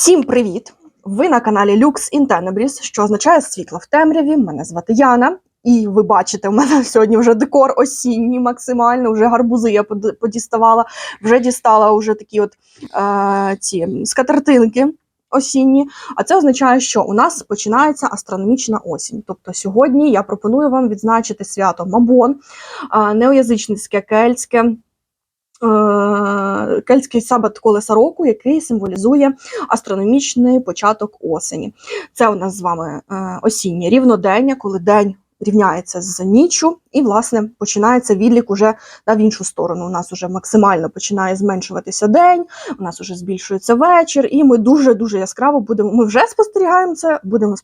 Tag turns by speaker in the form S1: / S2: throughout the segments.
S1: Всім привіт! Ви на каналі Lux in Tenebris, що означає світло в темряві. Мене звати Яна. І ви бачите, у мене сьогодні вже декор осінній максимально, вже гарбузи я подіставала, вже дістала вже такі от е, ці скатертинки осінні. А це означає, що у нас починається астрономічна осінь. Тобто сьогодні я пропоную вам відзначити свято Мабон, е, неоязичницьке кельтське. Е, Кельтський сабат колеса року, який символізує астрономічний початок осені. Це у нас з вами е, осіннє рівнодення, коли день рівняється з ніччю, і, власне, починається відлік уже на в іншу сторону. У нас вже максимально починає зменшуватися день, у нас вже збільшується вечір, і ми дуже-дуже яскраво будемо. Ми вже спостерігаємо це, будемо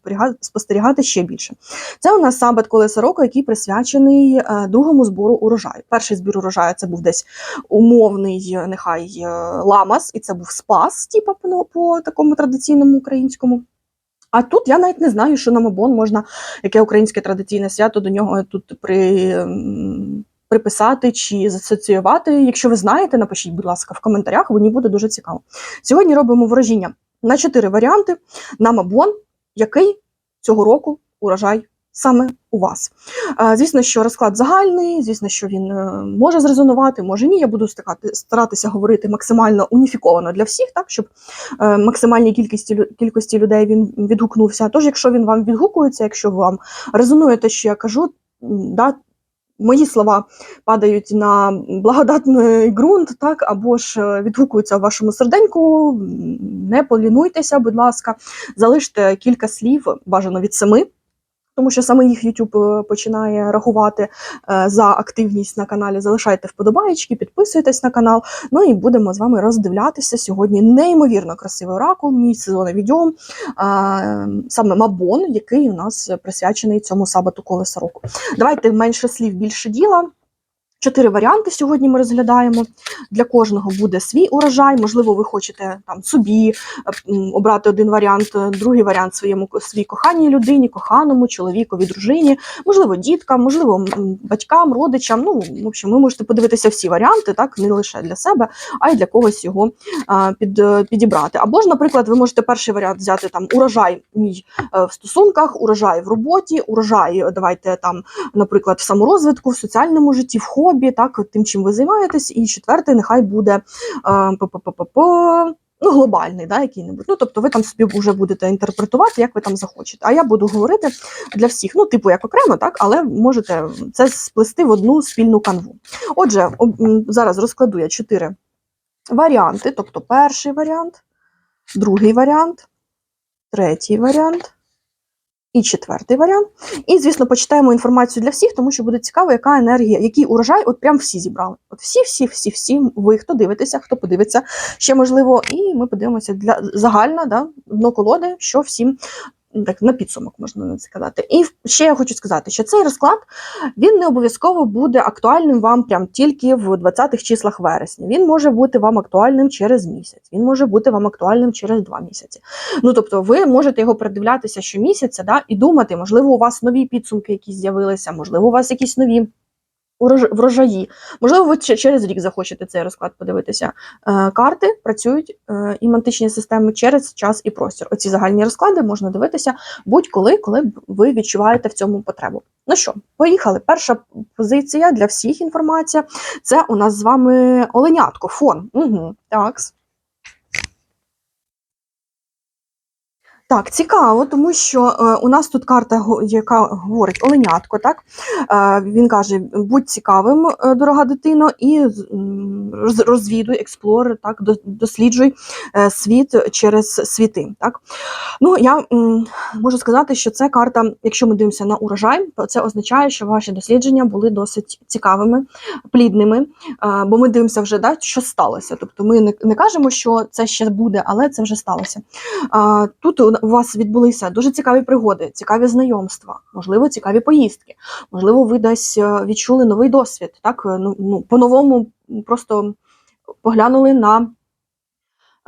S1: спостерігати, ще більше. Це у нас сабат колеса року, який присвячений е, другому збору урожаю. Перший збір урожаю це був десь умовний, нехай е, ламас, і це був спас, типу, по, по такому традиційному українському. А тут я навіть не знаю, що на Мабон можна, яке українське традиційне свято до нього тут при, приписати чи засоціювати. Якщо ви знаєте, напишіть, будь ласка, в коментарях, мені буде дуже цікаво. Сьогодні робимо ворожіння на чотири варіанти на Мабон, який цього року урожай саме у вас. Е, Звісно, що розклад загальний, звісно, що він е, може зрезонувати, може ні. Я буду старатися говорити максимально уніфіковано для всіх, так щоб е, максимальній кількості кількості людей він відгукнувся. Тож, якщо він вам відгукується, якщо вам резонує те, що я кажу, да, мої слова падають на благодатний ґрунт, так або ж відгукуються в вашому серденьку. Не полінуйтеся, будь ласка, залиште кілька слів, бажано від семи. Тому що саме їх YouTube е, починає рахувати е, за активність на каналі. Залишайте вподобаєчки, підписуйтесь на канал. Ну і будемо з вами роздивлятися сьогодні неймовірно красивий оракул, мій сезонний відьом, саме Мабон, який у нас присвячений цьому сабату колеса року. Давайте менше слів, більше діла. Чотири варіанти сьогодні ми розглядаємо. Для кожного буде свій урожай. Можливо, ви хочете там собі е, обрати один варіант, е, другий варіант своєму своїй коханій людині, коханому, чоловікові, дружині, можливо, діткам, можливо, батькам, родичам. Ну, в общем, ви можете подивитися всі варіанти, так не лише для себе, а й для когось його а, під, е, підібрати. Або ж, наприклад, ви можете перший варіант взяти там урожай мій в стосунках, урожай в роботі, урожай, давайте там, наприклад, в саморозвитку, в соціальному житті, в хобі, так, тим, чим ви займаєтесь. І четвертий нехай буде е, па-па-па-па-па, ну, глобальний, да, який-небудь. Ну, тобто ви там собі вже будете інтерпретувати, як ви там захочете. А я буду говорити для всіх, ну, типу, як окремо, так, але можете це сплести в одну спільну канву. Отже, зараз розкладу я чотири варіанти. Тобто, перший варіант, другий варіант, третій варіант. І четвертий варіант. І, звісно, почитаємо інформацію для всіх, тому що буде цікаво, яка енергія, який урожай, от прям всі зібрали. От всі, всі, всі, всі, ви, хто дивитеся, хто подивиться ще можливо, і ми подивимося для загально да, дно колоди, що всім так на підсумок можна це сказати. І ще я хочу сказати, що цей розклад він не обов'язково буде актуальним вам прям тільки в 20-х числах вересня. Він може бути вам актуальним через місяць, він може бути вам актуальним через два місяці. Ну тобто, ви можете його придивлятися щомісяця, да, і думати, можливо, у вас нові підсумки якісь з'явилися, можливо, у вас якісь нові. Врожаї, можливо, ви через рік захочете цей розклад подивитися. Е, карти працюють е, і мантичні системи через час і простір. Оці загальні розклади можна дивитися будь-коли, коли ви відчуваєте в цьому потребу. Ну що, поїхали. Перша позиція для всіх інформація. Це у нас з вами оленятко, фон. Угу, так. Так, цікаво, тому що е, у нас тут карта, яка говорить оленятко, так? Е, він каже: будь цікавим, е, дорога дитино, і розвідуй, експлор, так, досліджуй е, світ через світи. Так? Ну, я м, можу сказати, що це карта, якщо ми дивимося на урожай, то це означає, що ваші дослідження були досить цікавими, плідними, е, бо ми дивимося вже, да, що сталося. Тобто ми не, не кажемо, що це ще буде, але це вже сталося. А, Тут у у вас відбулися дуже цікаві пригоди, цікаві знайомства, можливо, цікаві поїздки. Можливо, ви десь е, відчули новий досвід. Так, Е, ну, ну по-новому просто поглянули на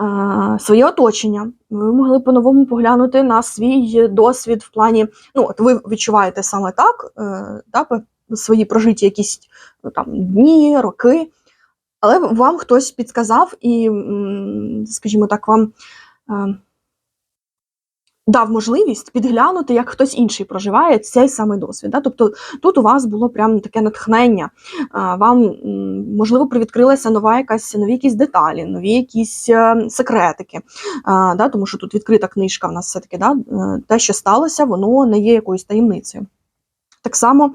S1: е, своє оточення. Ви могли по-новому поглянути на свій досвід в плані. Ну, от ви відчуваєте саме так, е, пе- свої прожиті якісь ну, там дні, роки. Але вам хтось підказав і, скажімо так, вам е, дав можливість підглянути, як хтось інший проживає цей самий досвід. Да? Тобто тут у вас було прям таке натхнення. Вам можливо привідкрилася нова якась нові якісь деталі, нові якісь е, секретики. Да? Тому що тут відкрита книжка в нас все-таки да? е, те, що сталося, воно не є якоюсь таємницею. Так само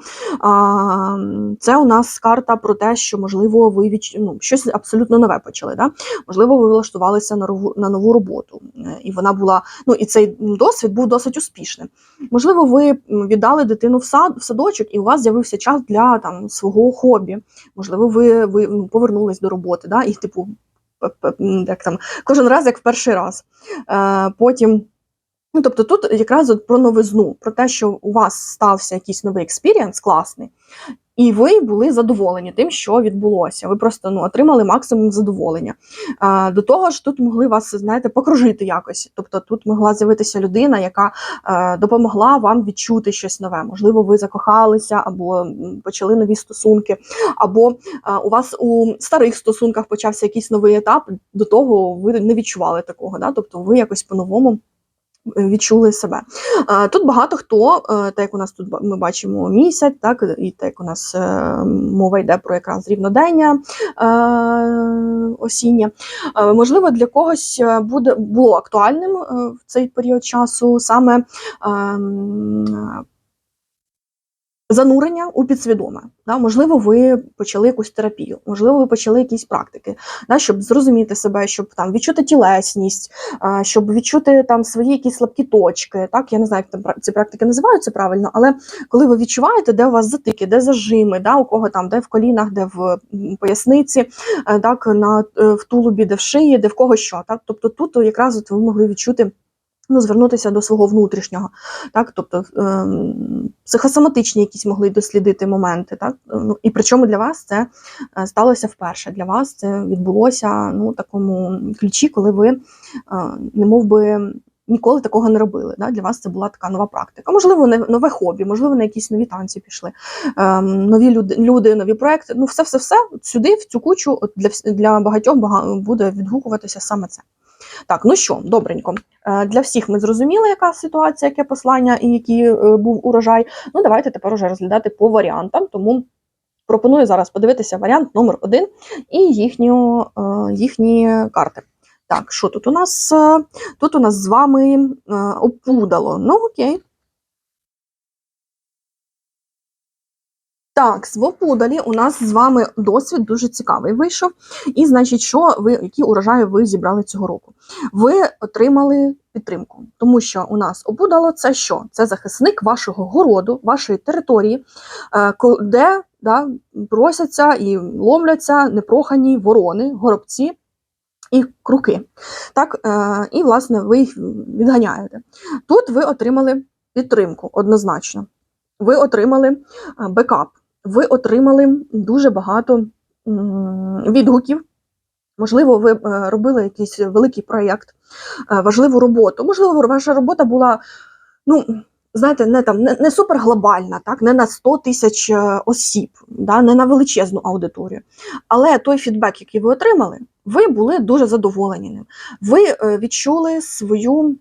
S1: це у нас карта про те, що можливо ви відч... ну, щось абсолютно нове почали. Да? Можливо, ви влаштувалися на нову, роботу, е, і вона була ну і цей досвід був досить успішним. Можливо, ви віддали дитину в сад в садочок, і у вас з'явився час для там свого хобі. Можливо, ви, ви ну, повернулись до роботи, да? і типу, як там кожен раз як в перший раз. Е, потім. Ну, тобто тут якраз от про новизну, про те, що у вас стався якийсь новий експірієнс класний, і ви були задоволені тим, що відбулося. Ви просто ну, отримали максимум задоволення. А, до того ж, тут могли вас, знаєте, покружити якось. Тобто тут могла з'явитися людина, яка е, допомогла вам відчути щось нове. Можливо, ви закохалися, або почали нові стосунки, або е, у вас у старих стосунках почався якийсь новий етап. До того ви не відчували такого. Да? Тобто ви якось по-новому відчули себе. Тут багато хто, е, так як у нас тут ми бачимо місяць, так і так як у нас е, мова йде про якраз рівнодення осіння. Е, Можливо, для когось буде було актуальним в цей період часу саме ем, занурення у підсвідоме. Да? Можливо, ви почали якусь терапію, можливо, ви почали якісь практики, да? щоб зрозуміти себе, щоб там відчути тілесність, щоб відчути там свої якісь слабкі точки. Так, я не знаю, як там ці практики називаються правильно, але коли ви відчуваєте, де у вас затики, де зажими, да? у кого там, де в колінах, де в поясниці, е, так, на, е, в тулубі, де в шиї, де в кого що. Так? Тобто тут якраз от ви могли відчути. Ну, звернутися до свого внутрішнього, так, тобто ем, психосоматичні якісь могли дослідити моменти, так, ну, і причому для вас це е, сталося вперше. Для вас це відбулося ну, такому ключі, коли ви е, не мов би ніколи такого не робили. Да? Для вас це була така нова практика. Можливо, нове хобі, можливо, на якісь нові танці пішли, ем, нові люди, люди, нові проекти. Ну, все, все, все сюди, в цю кучу, от для, для багатьох буде відгукуватися саме це. Так, ну що, добренько. Е, Для всіх ми зрозуміли, яка ситуація, яке послання і який е, був урожай. Ну, давайте тепер уже розглядати по варіантам. Тому пропоную зараз подивитися варіант номер один і їхню, е, їхні карти. Так, що тут у нас? Тут у нас з вами опудало. Ну, окей. Так, з Вопудалі у нас з вами досвід дуже цікавий вийшов. І, значить, що ви, які урожаї ви зібрали цього року? Ви отримали підтримку, тому що у нас опудало це що? Це захисник вашого городу, вашої території, е, де да, просяться і ломляться непрохані ворони, горобці і круки. Так, е, і, власне, ви їх відганяєте. Тут ви отримали підтримку однозначно. Ви отримали е, бекап, ви отримали дуже багато відгуків. Можливо, ви е, робили якийсь великий проєкт, е, важливу роботу. Можливо, ваша робота була, ну, знаєте, не там не, не суперглобальна, так, не на 100 тисяч е, осіб, да, не на величезну аудиторію. Але той фідбек, який ви отримали, ви були дуже задоволені ним. Ви відчули свою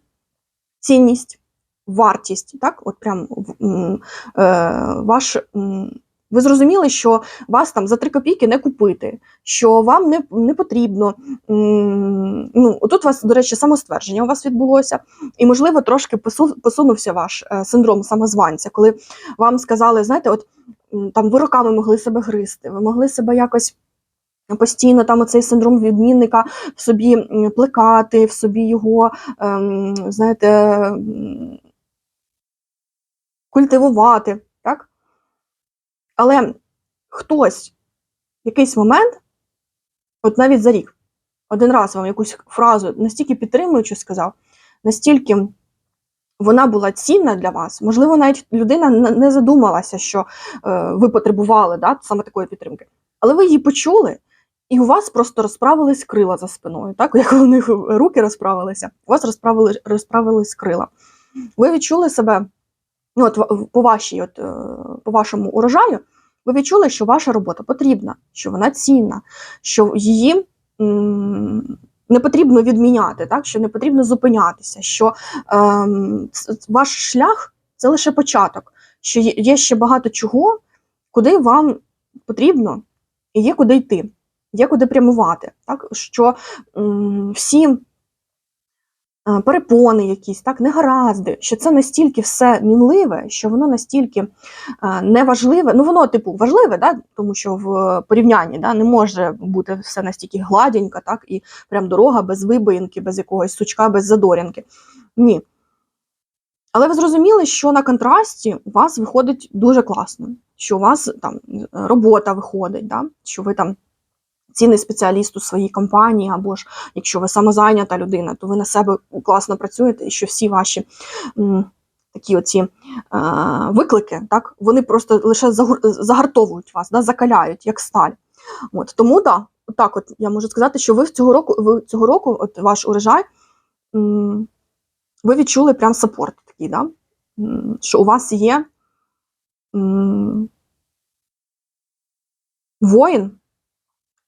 S1: цінність, вартість, так, от прям е, ваш. Ви зрозуміли, що вас там за 3 копійки не купити, що вам не, не потрібно. Ну, тут у вас, до речі, самоствердження у вас відбулося, і, можливо, трошки посунувся ваш е, синдром самозванця, коли вам сказали, знаєте, от там ви роками могли себе гризти, ви могли себе якось. Постійно там оцей синдром відмінника в собі плекати, в собі його, ем, знаєте, культивувати? Але хтось в якийсь момент, от навіть за рік, один раз вам якусь фразу настільки підтримуючи сказав, настільки вона була цінна для вас, можливо, навіть людина не задумалася, що е, ви потребували да, саме такої підтримки. Але ви її почули, і у вас просто розправились крила за спиною, так? Як у них руки розправилися, у вас розправили, розправились крила. Ви відчули себе, ну, от по, вашій, от, е, по вашому урожаю, ви відчули, що ваша робота потрібна, що вона цінна, що її м, не потрібно відміняти, так що не потрібно зупинятися, що ц- ваш шлях це лише початок, що є, ще багато чого, куди вам потрібно і є куди йти, є куди прямувати. Так що м, всі е, перепони якісь, так, негаразди, що це настільки все мінливе, що воно настільки неважливе. Ну, воно, типу, важливе, да, тому що в порівнянні да, не може бути все настільки гладенько, так, і прям дорога без вибоїнки, без якогось сучка, без задорінки. Ні. Але ви зрозуміли, що на контрасті у вас виходить дуже класно, що у вас там робота виходить, да? що ви там цінний спеціаліст у своїй компанії, або ж якщо ви самозайнята людина, то ви на себе класно працюєте, і що всі ваші м, такі оці е, виклики, так, вони просто лише загартовують вас, да? закаляють, як сталь. От, тому да, так, от я можу сказати, що ви цього року, ви цього року, от ваш урожай, м, ви відчули прям саппорт такий, да? М, що у вас є м, воїн,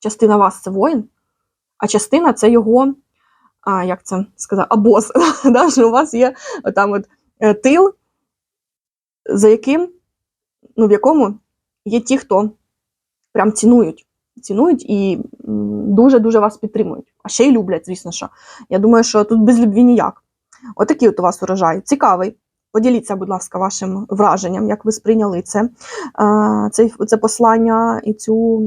S1: частина вас це воїн, а частина це його, а, як це сказати, абос, да? що у вас є там от, е, тил, за яким, ну, в якому є ті, хто прям цінують. Цінують і дуже-дуже вас підтримують. А ще й люблять, звісно, що. Я думаю, що тут без любві ніяк. Отакий от у вас урожай. Цікавий. Поділіться, будь ласка, вашим враженням, як ви сприйняли це, це, це послання і цю,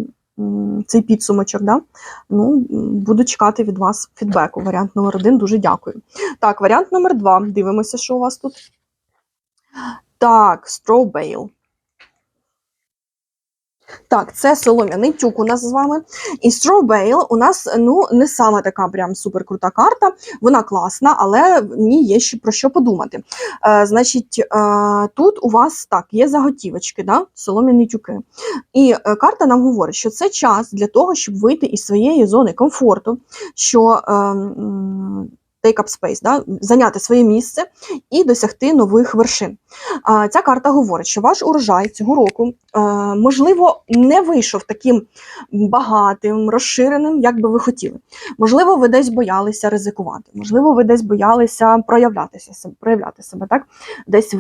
S1: цей підсумочок. Да? Ну, буду чекати від вас фідбеку. Варіант номер один. Дуже дякую. Так, варіант номер два. Дивимося, що у вас тут. Так, Strawbale. Так, це солом'яний тюк у нас з вами. І Strawbale у нас ну, не сама така прям суперкрута карта. Вона класна, але в ній є ще про що подумати. Е, значить, е, тут у вас так, є заготівочки, да? солом'яні тюки. І е, карта нам говорить, що це час для того, щоб вийти із своєї зони комфорту, що е, take up space, да? зайняти своє місце і досягти нових вершин. А, Ця карта говорить, що ваш урожай цього року, е, можливо, не вийшов таким багатим, розширеним, як би ви хотіли. Можливо, ви десь боялися ризикувати, можливо, ви десь боялися проявлятися, проявляти себе, так? десь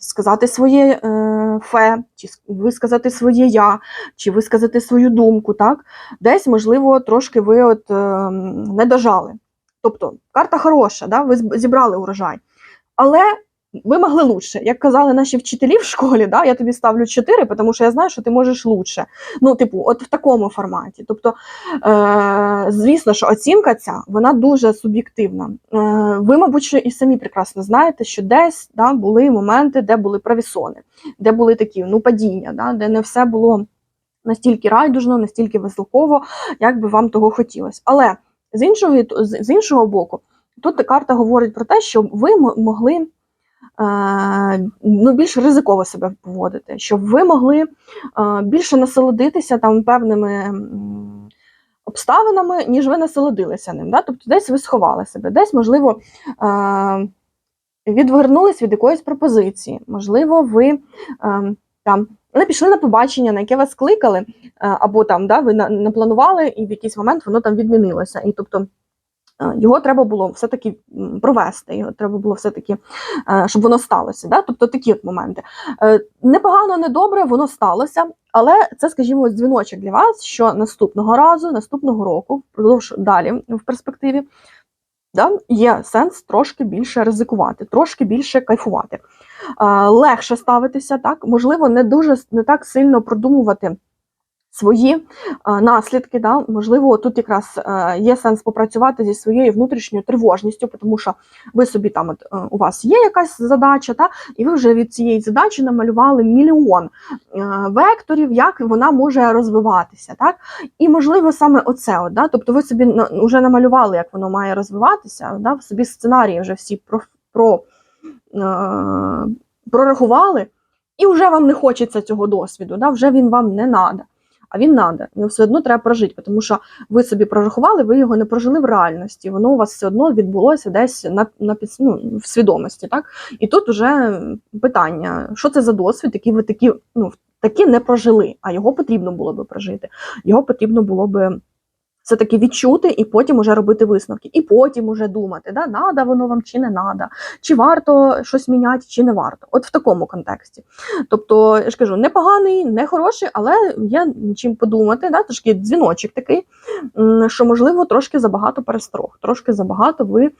S1: сказати своє е, фе, чи висказати своє я, чи висказати свою думку. Так? Десь, можливо, трошки ви от, е, не дожали. Тобто, карта хороша, да? ви зібрали урожай. Але ви могли лучше. Як казали наші вчителі в школі, да, я тобі ставлю 4, тому що я знаю, що ти можеш лучше. Ну, типу, от в такому форматі. Тобто, е, звісно, що оцінка ця вона дуже суб'єктивна. Е, ви, мабуть, і самі прекрасно знаєте, що десь да, були моменти, де були правісони, де були такі ну, падіння, да, де не все було настільки райдужно, настільки веселково, як би вам того хотілося. Але з іншого, з іншого боку, тут карта говорить про те, що ви могли е, ну, більш ризиково себе поводити, щоб ви могли е, більше насолодитися там певними обставинами, ніж ви насолодилися ним. Да? Тобто десь ви сховали себе, десь, можливо, е, відвернулись від якоїсь пропозиції, можливо, ви е, там не пішли на побачення, на яке вас кликали, е, або там да, ви на- напланували, і в якийсь момент воно там відмінилося. І тобто е, його треба було все-таки провести, його треба було все-таки, е, щоб воно сталося. Да? Тобто такі от моменти. Непогано, не добре, воно сталося, але це, скажімо, дзвіночок для вас, що наступного разу, наступного року, впродовж далі в перспективі, да, є сенс трошки більше ризикувати, трошки більше кайфувати. Е, легше ставитися, так, можливо, не дуже не так сильно продумувати свої е, наслідки. Да? Можливо, тут якраз е, є сенс попрацювати зі своєю внутрішньою тривожністю, тому що ви собі там, от, е, у вас є якась задача, та, і ви вже від цієї задачі намалювали мільйон векторів, як вона може розвиватися. Так? І можливо саме оце, от, да? тобто ви собі вже намалювали, як воно має розвиватися, да? собі сценарії вже всі про, про, прорахували, і вже вам не хочеться цього досвіду, да? вже він вам не надо. А він надо, його все одно треба прожити, тому що ви собі прорахували, ви його не прожили в реальності. Воно у вас все одно відбулося десь на, на ну, в свідомості. Так? І тут уже питання: що це за досвід, який ви такі, ну, такі не прожили, а його потрібно було би прожити. Його потрібно було би все-таки відчути і потім уже робити висновки, і потім уже думати, да, надо воно вам чи не надо, чи варто щось міняти, чи не варто. От в такому контексті. Тобто, я ж кажу, не поганий, не хороший, але є чим подумати, да, трошки дзвіночок такий, що можливо трошки забагато пересторог, трошки забагато ви.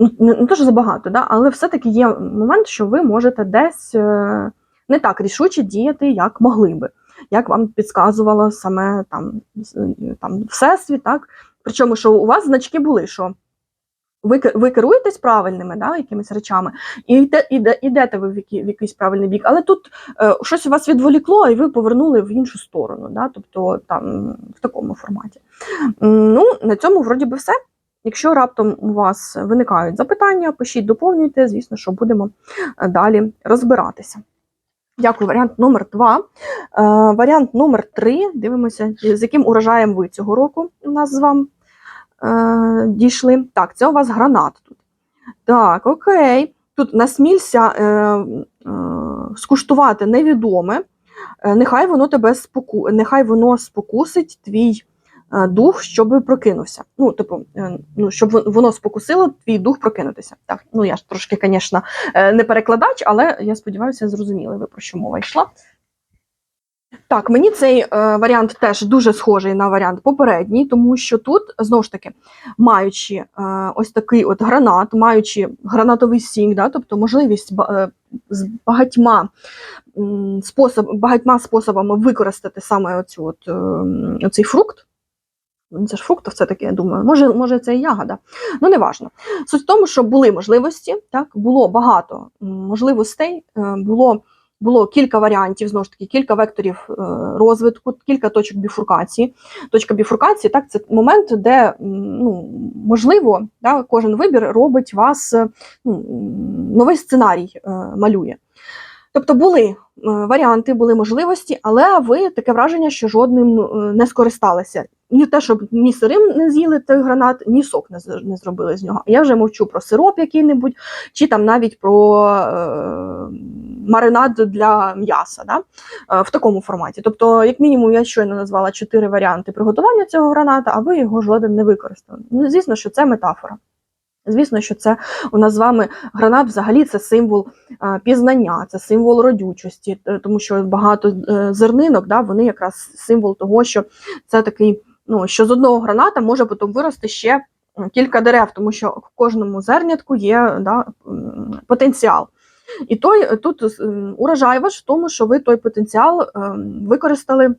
S1: ну, не те, що забагато, да, але все-таки є момент, що ви можете десь е, не так рішуче діяти, як могли би, як вам підказувало саме там, там всесвіт, так? Причому, що у вас значки були, що ви, ви керуєтесь правильними да, якимись речами, і йде, іде, ідете ви в, які, в якийсь правильний бік, але тут е, щось у вас відволікло, і ви повернули в іншу сторону, да, тобто там в такому форматі. Ну, на цьому вроді би все. Якщо раптом у вас виникають запитання, пишіть, доповнюйте, звісно, що будемо е, далі розбиратися. Дякую. Варіант номер два. Е, варіант номер три. Дивимося, з яким урожаєм ви цього року у нас з вами е, дійшли. Так, це у вас гранат тут. Так, окей. Тут насмілься е, е, скуштувати невідоме. Е, нехай воно тебе споку... нехай воно спокусить твій дух, щоб прокинувся. Ну, типу, е, ну, щоб воно спокусило твій дух прокинутися. Так, ну я ж трошки, звісно, не перекладач, але я сподіваюся, зрозуміли ви про що мова йшла. Так, мені цей е, варіант теж дуже схожий на варіант попередній, тому що тут знову ж таки, маючи е, ось такий от гранат, маючи гранатовий сік, да, тобто можливість е, з багатьма, способ, багатьма способами використати саме оцю от, е, оцей фрукт. Це ж фрукт, все таки, я думаю. Може, може, це і ягода. Ну, не важно. Суть в тому, що були можливості, так, було багато можливостей, е, було було кілька варіантів, знову ж таки, кілька векторів е, розвитку, кілька точок біфуркації. Точка біфуркації так, це момент, де ну, можливо, да, кожен вибір робить вас е, ну, новий сценарій малює. Тобто були варіанти, були можливості, але ви таке враження, що жодним не скористалися. Ні те, щоб ні сирим не з'їли той гранат, ні сок не, не зробили з нього. Я вже мовчу про сироп який-небудь, чи там навіть про е, маринад для м'яса да? е, в такому форматі. Тобто, як мінімум, я щойно назвала чотири варіанти приготування цього граната, а ви його жоден не використали. Ну, звісно, що це метафора. Звісно, що це у нас з вами гранат взагалі це символ е, пізнання, це символ родючості, е, тому що багато е, зернинок, да, вони якраз символ того, що це такий, ну що з одного граната може потім вирости ще кілька дерев, тому що в кожному зернятку є да, потенціал. І той тут урожай ваш в тому, що ви той потенціал ем, використали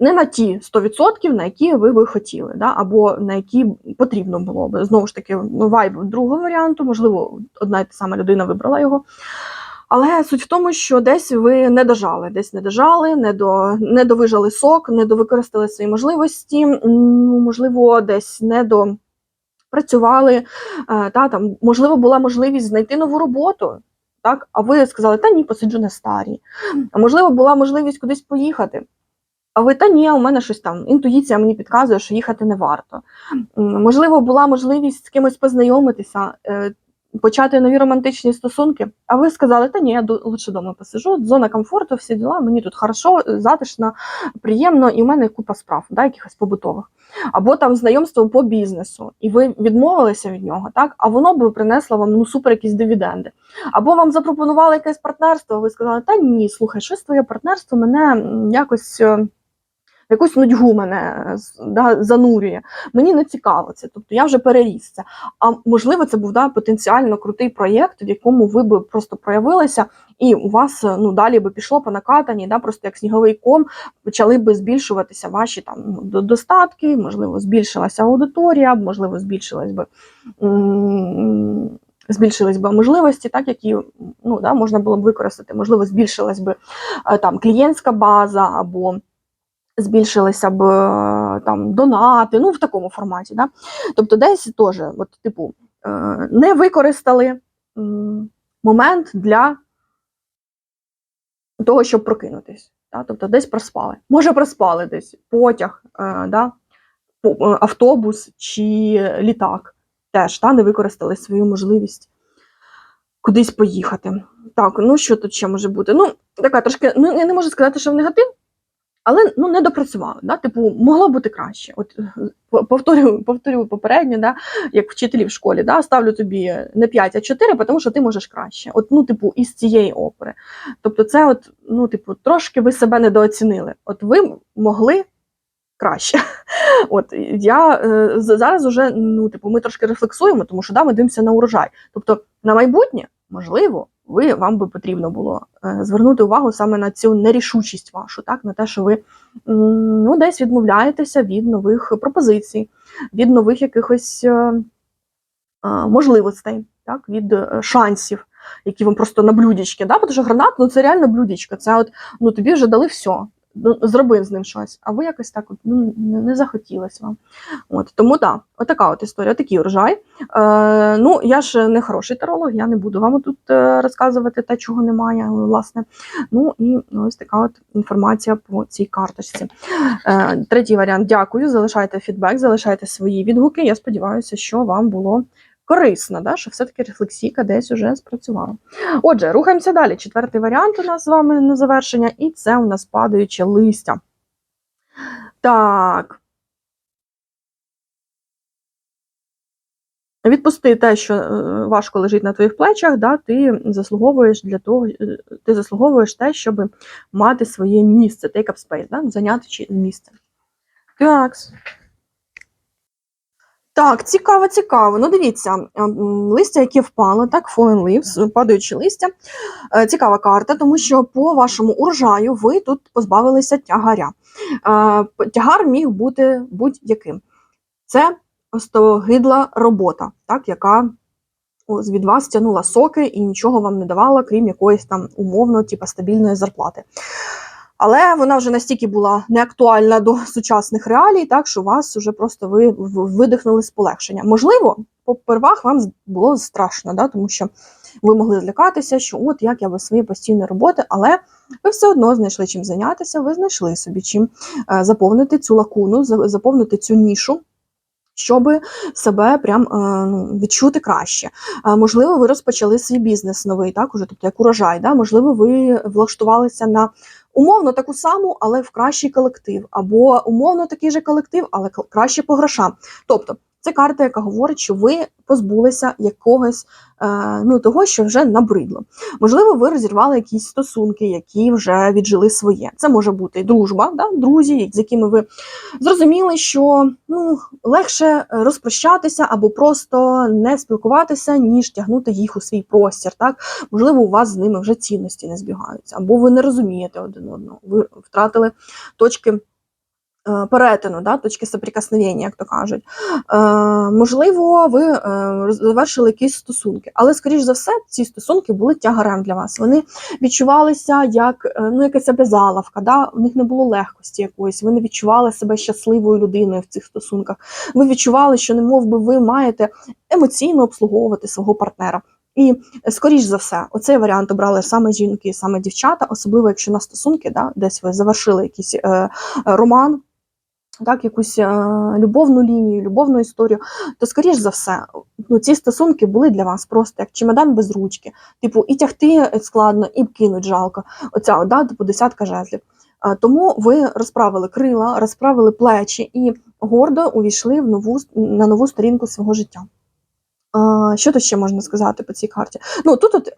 S1: не на ті 100%, на які ви би хотіли, да? або на які потрібно було би. Знову ж таки, ну, вайб другого варіанту, можливо, одна і та сама людина вибрала його. Але суть в тому, що десь ви не дожали, десь не дожали, не, до, не довижали сок, не довикористали свої можливості, м, можливо, десь не до. Працювали, е, та, там, можливо, була можливість знайти нову роботу, так? а ви сказали, та ні, посиджу на старій. А можливо, була можливість кудись поїхати. А ви та ні, у мене щось там. Інтуїція мені підказує, що їхати не варто. Можливо, була можливість з кимось познайомитися, е, почати нові романтичні стосунки. А ви сказали, та ні, я лучше вдома посижу, зона комфорту, всі діла, мені тут хорошо, затишно, приємно, і в мене купа справ, да, якихось побутових. Або там знайомство по бізнесу, і ви відмовилися від нього, так? А воно би принесло вам ну супер якісь дивіденди. Або вам запропонували якесь партнерство, ви сказали, та ні, слухай, щось твоє партнерство мене якось. Якусь нудьгу мене е, да, занурює. Мені не цікаво це. Тобто я вже переріс це. А можливо, це був да, потенціально крутий проєкт, в якому ви би просто проявилися, і у вас е, ну, далі би пішло по накатанні, да, просто як сніговий ком, почали би збільшуватися ваші там ну, достатки, можливо, збільшилася аудиторія, можливо, збільшилась би. Збільшились би можливості, так які ну, да, можна було б використати, можливо, збільшилась би е, там клієнтська база або збільшилися б е, там донати, ну в такому форматі. Да? Тобто, десь теж, от, типу, е, не використали момент для того, щоб прокинутись. Да? Тобто, десь проспали. Може, проспали десь потяг, е, да? автобус чи літак. Теж да? не використали свою можливість кудись поїхати. Так, ну що тут ще може бути? Ну, така трошки, ну я не можу сказати, що в негатив, але ну не допрацювали. Да? Типу, могло бути краще. От е, по- повторю, повторю попередньо, да? як вчителі в школі, да? ставлю тобі не 5, а 4, тому що ти можеш краще. От, ну, типу, із цієї опери. Тобто, це, от, ну, типу, трошки ви себе недооцінили. От ви могли краще. От я е, зараз уже, ну, типу, ми трошки рефлексуємо, тому що да, ми дивимося на урожай. Тобто, на майбутнє, можливо, ви вам би потрібно було е, звернути увагу саме на цю нерішучість вашу, так на те, що ви ну, десь відмовляєтеся від нових пропозицій, від нових якихось е, можливостей, так, від е, шансів, які вам просто на блюдечки. Да? Тому що гранат ну, це реально блюдечко. Це от ну тобі вже дали все. Ну, зроби з ним щось, а ви якось так ну, не захотілося вам. От, тому так, да, отака от історія, такий урожай. Е, ну, я ж не хороший таролог, я не буду вам тут е, розказувати те, чого немає, власне. Ну і ось така от інформація по цій карточці. Е, третій варіант. Дякую. Залишайте фідбек, залишайте свої відгуки. Я сподіваюся, що вам було корисно, да? що все-таки рефлексійка десь уже спрацювала. Отже, рухаємося далі. Четвертий варіант у нас з вами на завершення, і це у нас падаюче листя. Так. Відпусти те, що е, важко лежить на твоїх плечах, да, ти заслуговуєш для того, е, ти заслуговуєш те, щоб мати своє місце, take up space, да, зайняти чи- місце. Так. Так, цікаво, цікаво. Ну, дивіться, листя, яке впало, так, fallen leaves, падаючі листя. Е, Цікава карта, тому що по вашому урожаю ви тут позбавилися тягаря. Е, Тягар міг бути будь-яким. Це остогидла робота, так, яка від вас тягнула соки і нічого вам не давала, крім якоїсь там умовно, типу, стабільної зарплати. Але вона вже настільки була неактуальна до сучасних реалій, так що вас вже просто ви видихнули з полегшення. Можливо, попервах вам було страшно, да, тому що ви могли злякатися, що от як я без своєї постійної роботи, але ви все одно знайшли чим зайнятися, ви знайшли собі чим е, заповнити цю лакуну, за- заповнити цю нішу. Щоб себе прям е, ну, відчути краще. Е, Можливо, ви розпочали свій бізнес новий, так уже, тобто як урожай. Да? Можливо, ви влаштувалися на умовно таку саму, але в кращий колектив, або умовно такий же колектив, але к- краще по грошам. Тобто, це карта, яка говорить, що ви позбулися якогось е, ну, того, що вже набридло. Можливо, ви розірвали якісь стосунки, які вже віджили своє. Це може бути дружба, да? друзі, з якими ви зрозуміли, що ну, легше розпрощатися або просто не спілкуватися, ніж тягнути їх у свій простір. Так? Можливо, у вас з ними вже цінності не збігаються, або ви не розумієте один одного. Ви втратили точки. Е, Перетину, да, точки соприкосновення, як то кажуть. Е, можливо, ви е, завершили якісь стосунки, але, скоріш за все, ці стосунки були тягарем для вас. Вони відчувалися як ну, якась обязаловка, да? у них не було легкості якоїсь, ви не відчували себе щасливою людиною в цих стосунках. Ви відчували, що не мов би ви маєте емоційно обслуговувати свого партнера. І скоріш за все, оцей варіант обрали саме жінки, саме дівчата, особливо якщо на стосунки, да, десь ви завершили якийсь е, роман, так, якусь е, любовну лінію, любовну історію, то скоріш за все, ну, ці стосунки були для вас просто як чемодан без ручки. Типу, і тягти складно, і кинуть жалко. Оця, да, типу, десятка жезлів. Е, Тому ви розправили крила, розправили плечі і гордо увійшли в нову на нову сторінку свого життя. Що тут ще можна сказати по цій карті? Ну тут от, е,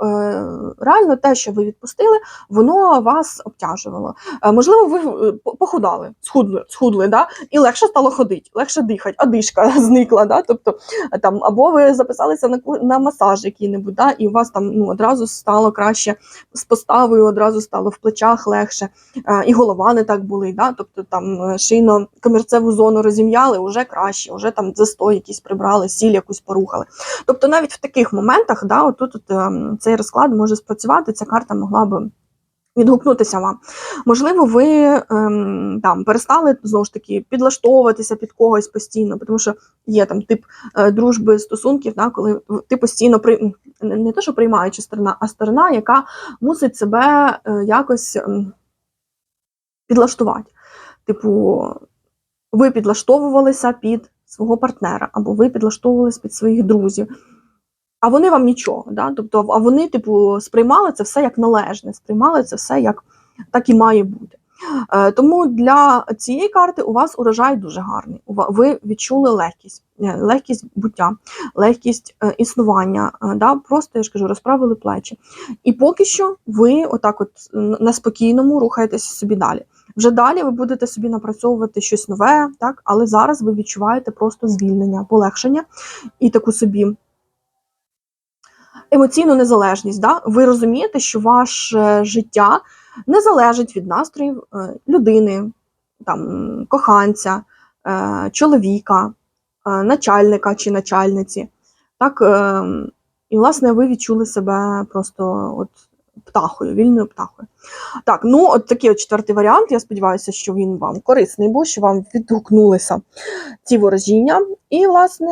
S1: реально те, що ви відпустили, воно вас обтяжувало. Е, можливо, ви е, похудали, схудли, схудли, да? і легше стало ходити, легше дихати, одишка зникла. Да? Тобто, там, або ви записалися на, на масаж який-небудь, да? і у вас там ну, одразу стало краще з поставою, одразу стало в плечах легше, і голова не так болить. Да? Тобто там шийно комірцеву зону розім'яли, вже краще, вже там застой якийсь прибрали, сіль якусь порухали. Тобто навіть в таких моментах, да, отут от, ем, цей розклад може спрацювати, ця карта могла би відгукнутися вам. Можливо, ви ем, там перестали знову ж таки підлаштовуватися під когось постійно, тому що є там тип е, дружби, стосунків, да, коли ти постійно при не, те, що приймаюча сторона, а сторона, яка мусить себе е, якось ем, підлаштувати. Типу, ви підлаштовувалися під свого партнера, або ви підлаштовувались під своїх друзів. а вони вам нічого. Да? Тобто, а вони, типу, сприймали це все як належне, сприймали це все як так і має бути. Е, Тому для цієї карти у вас урожай дуже гарний. Ви відчули легкість, е, легкість буття, легкість е, існування. Да? Просто я ж кажу, розправили плечі. І поки що ви отак, от на спокійному рухаєтеся собі далі. Вже далі ви будете собі напрацьовувати щось нове, так? але зараз ви відчуваєте просто звільнення, полегшення і таку собі емоційну незалежність. Да? Ви розумієте, що ваше життя не залежить від настроїв е, людини, там, коханця, е, чоловіка, е, начальника чи начальниці. Так, і, власне, ви відчули себе просто от птахою, вільною птахою. Так, ну от такий от четвертий варіант. Я сподіваюся, що він вам корисний був, що вам відгукнулися ці ворожіння. І, власне,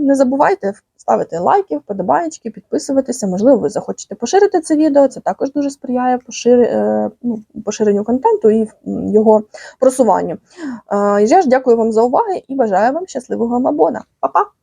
S1: не забувайте ставити лайки, вподобаєчки, підписуватися. Можливо, ви захочете поширити це відео. Це також дуже сприяє е, ну, поширенню контенту і його просуванню. Е, Я ж дякую вам за увагу і бажаю вам щасливого мабона. Па-па!